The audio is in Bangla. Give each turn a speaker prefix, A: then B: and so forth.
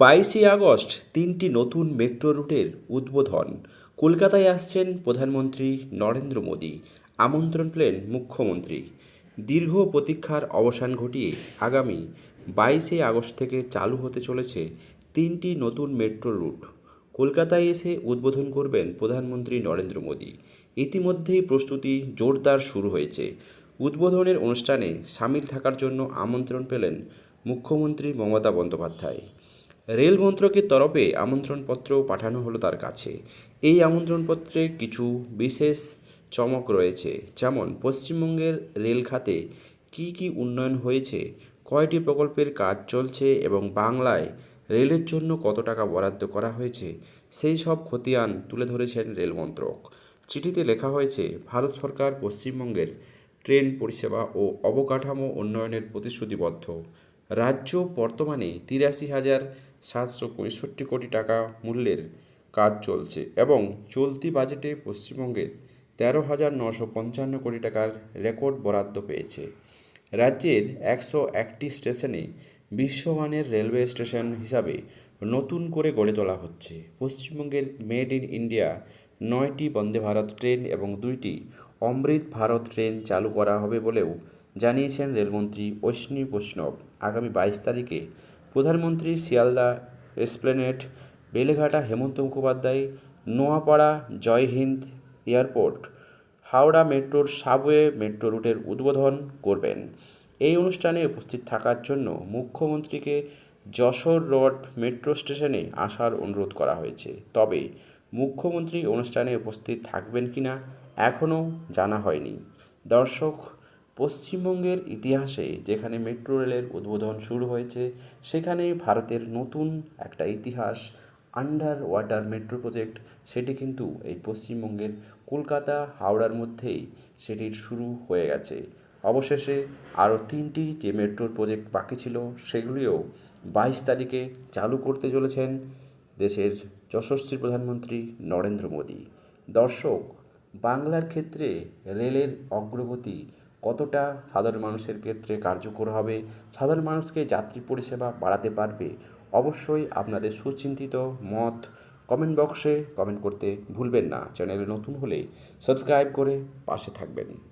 A: বাইশে আগস্ট তিনটি নতুন মেট্রো রুটের উদ্বোধন। কলকাতায় আসছেন প্রধানমন্ত্রী নরেন্দ্র মোদী, আমন্ত্রণ পেলেন মুখ্যমন্ত্রী। দীর্ঘ প্রতীক্ষার অবসান ঘটিয়ে আগামী বাইশে আগস্ট থেকে চালু হতে চলেছে তিনটি নতুন মেট্রো রুট। কলকাতায় এসে উদ্বোধন করবেন প্রধানমন্ত্রী নরেন্দ্র মোদী। ইতিমধ্যেই প্রস্তুতি জোরদার শুরু হয়েছে। উদ্বোধনের অনুষ্ঠানে সামিল থাকার জন্য আমন্ত্রণ পেলেন মুখ্যমন্ত্রী মমতা বন্দ্যোপাধ্যায়। রেল মন্ত্রকের তরফে আমন্ত্রণপত্র পাঠানো হলো তার কাছে। এই আমন্ত্রণপত্রে কিছু বিশেষ চমক রয়েছে, যেমন পশ্চিমবঙ্গের রেল খাতে কী কী উন্নয়ন হয়েছে, কয়টি প্রকল্পের কাজ চলছে এবং বাংলায় রেলের জন্য কত টাকা বরাদ্দ করা হয়েছে, সেই সব খতিয়ান তুলে ধরেছেন রেল মন্ত্রক চিঠিতে লেখা হয়েছে, ভারত সরকার পশ্চিমবঙ্গের ট্রেন পরিষেবা ও অবকাঠামো উন্নয়নের প্রতিশ্রুতিবদ্ধ। রাজ্য বর্তমানে তিরাশি হাজার সাতশো পঁয়ষট্টি কোটি টাকা মূল্যের কাজ চলছে এবং চলতি বাজেটে পশ্চিমবঙ্গের তেরো হাজার নশো পঞ্চান্ন কোটি টাকার রেকর্ড বরাদ্দ পেয়েছে। রাজ্যের একশো একটি স্টেশনে বিশ্বমানের রেলওয়ে স্টেশন হিসাবে নতুন করে গড়ে তোলা হচ্ছে। পশ্চিমবঙ্গের মেড ইন ইন্ডিয়া নয়টি বন্দে ভারত ট্রেন এবং দুইটি অমৃত ভারত ট্রেন চালু করা হবে বলেও জানিয়েছেন রেলমন্ত্রী অশ্বিনী বৈষ্ণব। আগামী বাইশ তারিখে প্রধানমন্ত্রী শিয়ালদা এসপ্লেনেট বেলেঘাটা হেমন্ত মুখোপাধ্যায়, নোয়াপাড়া জয়হিন্দ এয়ারপোর্ট, হাওড়া মেট্রোর সাবওয়ে মেট্রো রুটের উদ্বোধন করবেন। এই অনুষ্ঠানে উপস্থিত থাকার জন্য মুখ্যমন্ত্রীকে যশোর রোড মেট্রো স্টেশনে আসার অনুরোধ করা হয়েছে। তবে মুখ্যমন্ত্রী অনুষ্ঠানে উপস্থিত থাকবেন কিনা এখনও জানা হয়নি। দর্শক পশ্চিমবঙ্গের ইতিহাসে যেখানে মেট্রো রেলের উদ্বোধন শুরু হয়েছে সেখানে ভারতের নতুন একটা ইতিহাস, আন্ডার ওয়াটার মেট্রো প্রজেক্ট, সেটি কিন্তু এই পশ্চিমবঙ্গের কলকাতা, হাওড়ার মধ্যেই সেটির শুরু হয়ে গেছে। অবশেষে আরও তিনটি যে মেট্রোর প্রজেক্ট বাকি ছিল, সেগুলিও বাইশ তারিখে চালু করতে চলেছেন দেশের যশস্বী প্রধানমন্ত্রী নরেন্দ্র মোদী। দর্শক, বাংলার ক্ষেত্রে রেলের অগ্রগতি কতটা সাধারণ মানুষের ক্ষেত্রে কার্যকর হবে? সাধারণ মানুষকে যাত্রী পরিষেবা বাড়াতে পারবে? অবশ্যই আপনাদের সুচিন্তিত মত কমেন্ট বক্সে কমেন্ট করতে ভুলবেন না। চ্যানেলে নতুন হলে সাবস্ক্রাইব করে পাশে থাকবেন।